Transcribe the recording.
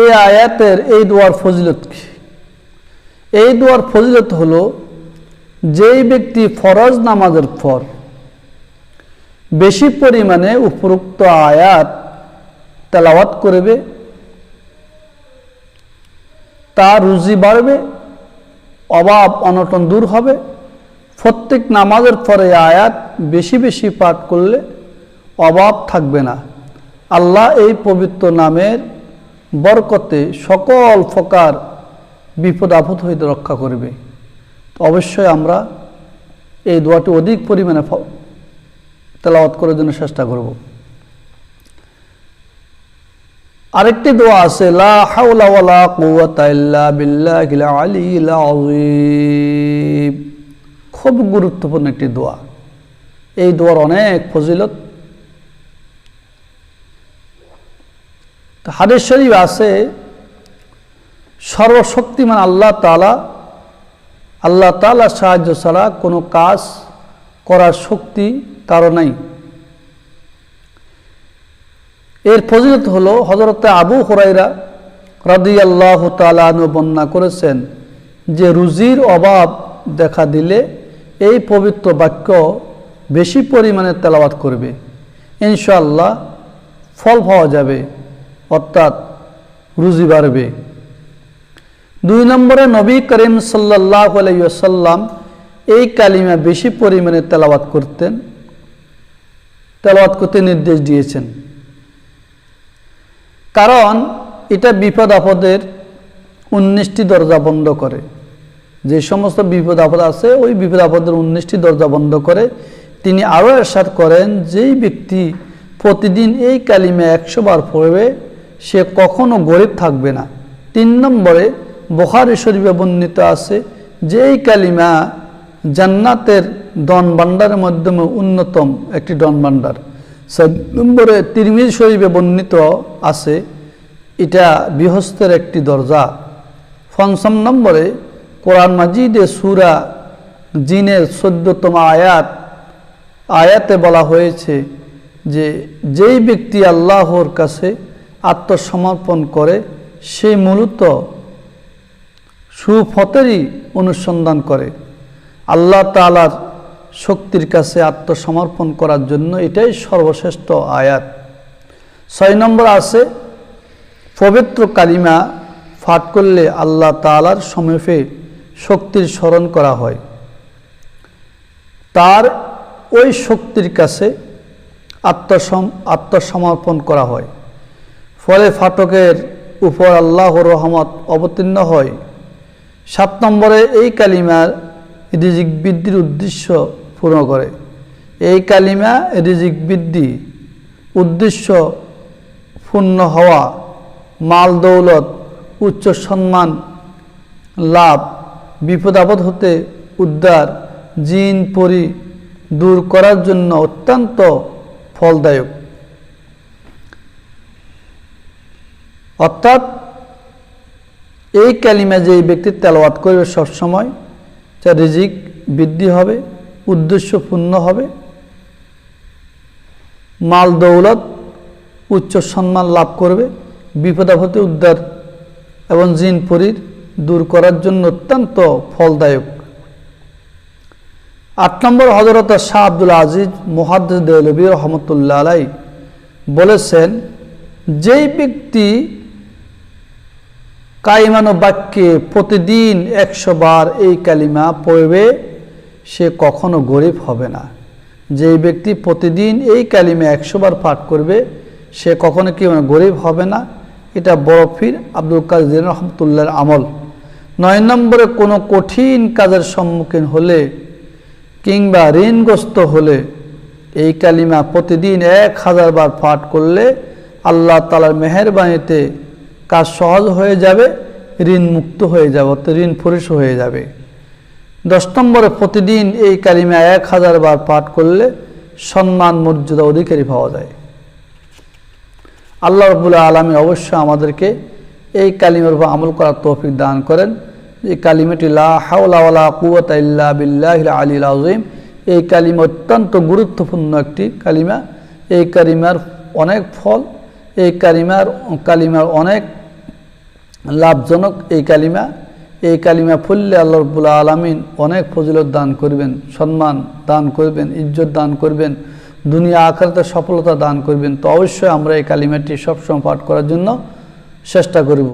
এই আয়াতের এই দোয়ার ফজিলত কি? এই দোয়ার ফজিলত হলো, যেই ব্যক্তি ফরজ নামাজের পর বেশি পরিমাণে উপরোক্ত আয়াত তেলাওয়াত করবে, তার রুজি বাড়বে, অভাব অনটন দূর হবে, প্রত্যেক নামাজের পরে আয়াত বেশি বেশি পাঠ করলে অভাব থাকবে না। আল্লাহ এই পবিত্র নামের বরকতে সকল প্রকার বিপদ আপদ হইতে রক্ষা করবে। তো অবশ্যই আমরা এই দোয়াটি অধিক পরিমাণে তেলাওয়াত করার জন্য চেষ্টা করব। আরেকটি দোয়া আছে, লা হাওলা ওয়ালা কুওয়াতা ইল্লা বিল্লাহিল আলিয়্যিল আযীম। খুব গুরুত্বপূর্ণ একটি দোয়া। এই দোয়ার অনেক ফজিলত তো হাদিস শরীফ আছে, সর্বশক্তিমান আল্লাহ তালা আল্লাহ তালা সাহায্য ছাড়া কোনো কাজ করার শক্তি কারও নাই। এর ফজিলত হলো হজরতে আবু হরাইরা রাদি আল্লাহ তালু বর্ণনা করেছেন যে রুজির অভাব দেখা দিলে এই পবিত্র বাক্য বেশি পরিমাণে তেলাওয়াত করবে। ইনশাল্লাহ ফল পাওয়া যাবে। অর্থাৎ রুজি বাড়বে। দুই নম্বরে নবী করিম সাল্লাহ আলাইসাল্লাম এই কালিমা বেশি পরিমাণে তেলাওয়াত করতেন, তেলাওয়াত করতে নির্দেশ দিয়েছেন। কারণ এটা বিপদ আপদের উনিশটি দরজা বন্ধ করে। যে সমস্ত বিপদ আপদ আছে, ওই বিপদ আপদের উনিশটি দরজা বন্ধ করে। তিনি আরও এরশাদ করেন, যেই ব্যক্তি প্রতিদিন এই কালিমা একশো বার পড়বে সে কখনো গরিব থাকবে না। তিন নম্বরে বখারি শরীফে বর্ণিত আছে যে এই কালিমা জান্নাতের দন ভাণ্ডারের মাধ্যমে অন্যতম একটি ডন ভাণ্ডার। সাত নম্বরে তিরমিজ শরীফে বর্ণিত আছে, এটা বৃহস্তের একটি দরজা। পঞ্চম নম্বরে কোরআন মাজিদে সুরা জিনের চোদ্দতম আয়াত, আয়াতে বলা হয়েছে যে, যেই ব্যক্তি আল্লাহর কাছে আত্মসমর্পণ করে সে মূলত সুফতেরই অনুসন্ধান করে। আল্লাহ তালার শক্তির কাছে আত্মসমর্পণ করার জন্য এটাই সর্বশ্রেষ্ঠ আয়াত। ছয় নম্বর আছে, পবিত্র কালিমা ফাট করলে আল্লাহ তালার সমীপে শক্তির স্মরণ করা হয়। তার ওই শক্তির কাছে আত্মসম, আত্মসমর্পণ করা হয়। ফলে ফাটকের উপর আল্লাহর রহমত অবতীর্ণ হয়। সাত নম্বরে এই কালিমার রিজিক বৃদ্ধির উদ্দেশ্য পূর্ণ করে। এই কালিমা রিজিক বৃদ্ধি, উদ্দেশ্য পূর্ণ হওয়া, মাল দৌলত, উচ্চ সম্মান, লাভ, বিপদ আপদ হতে উদ্ধার, জিন পরি দূর করার জন্য অত্যন্ত ফলদায়ক। অর্থাৎ এই কালিমা যে ব্যক্তি তেলাওয়াত করবে সবসময়, তার রিজিক বৃদ্ধি হবে উদ্দেশ্য পূর্ণ হবে। মাল দৌলত, উচ্চ সম্মান লাভ করবে, বিপদ আপদে উদ্ধার এবং জিন পরির দূর করার জন্য অত্যন্ত ফলদায়ক। আট নম্বর হজরত শাহ আব্দুল আজিজ মোহাদ্দ দেলবী রহমতুল্লাহ আলাই বলেছেন, যেই ব্যক্তি কাইমানো বাক্যে প্রতিদিন একশো বার এই কালিমা পড়বে, সে কখনো গরিব হবে না। যেই ব্যক্তি প্রতিদিন এই কালিমা একশো বার পাঠ করবে, সে কখনো কি মানে গরিব হবে না? এটা বরফির আব্দুল কাদের রহমতুল্লাহর আমল। নয় নম্বরে কোনো কঠিন কাজের সম্মুখীন হলে কিংবা ঋণগ্রস্ত হলে এই কালিমা প্রতিদিন এক হাজার বার পাঠ করলে আল্লাহ তালার মেহরবানিতে কাজ সহজ হয়ে যাবে, ঋণ মুক্ত হয়ে যাবে ঋণ পরিশোধ হয়ে যাবে। দশ নম্বরে প্রতিদিন এই কালিমা এক হাজার বার পাঠ করলে সম্মান, মর্যাদা, অধিকারী পাওয়া যায়। আল্লাহ রবুল্লা আলমী অবশ্যই আমাদেরকে এই কালিমের উপর আমল করার তৌফিক দান করেন। এই কালিমাটি লা হাওলা ওয়ালা কুওয়াতা ইল্লা বিল্লাহ আলী আজিম এই কালিমা অত্যন্ত গুরুত্বপূর্ণ একটি কালিমা। এই কালিমার অনেক ফল, এই কালিমার কালিমার অনেক লাভজনক এই কালিমা। এই কালিমা ফুললে আল্লাহ রবুল্লা আলমিন অনেক ফজিলত দান করবেন, সম্মান দান করবেন, ইজ্জত দান করবেন, দুনিয়া আকারতে সফলতা দান করবেন। তো অবশ্যই আমরা এই কালিমাটি সবসময় পাঠ করার জন্য চেষ্টা করব।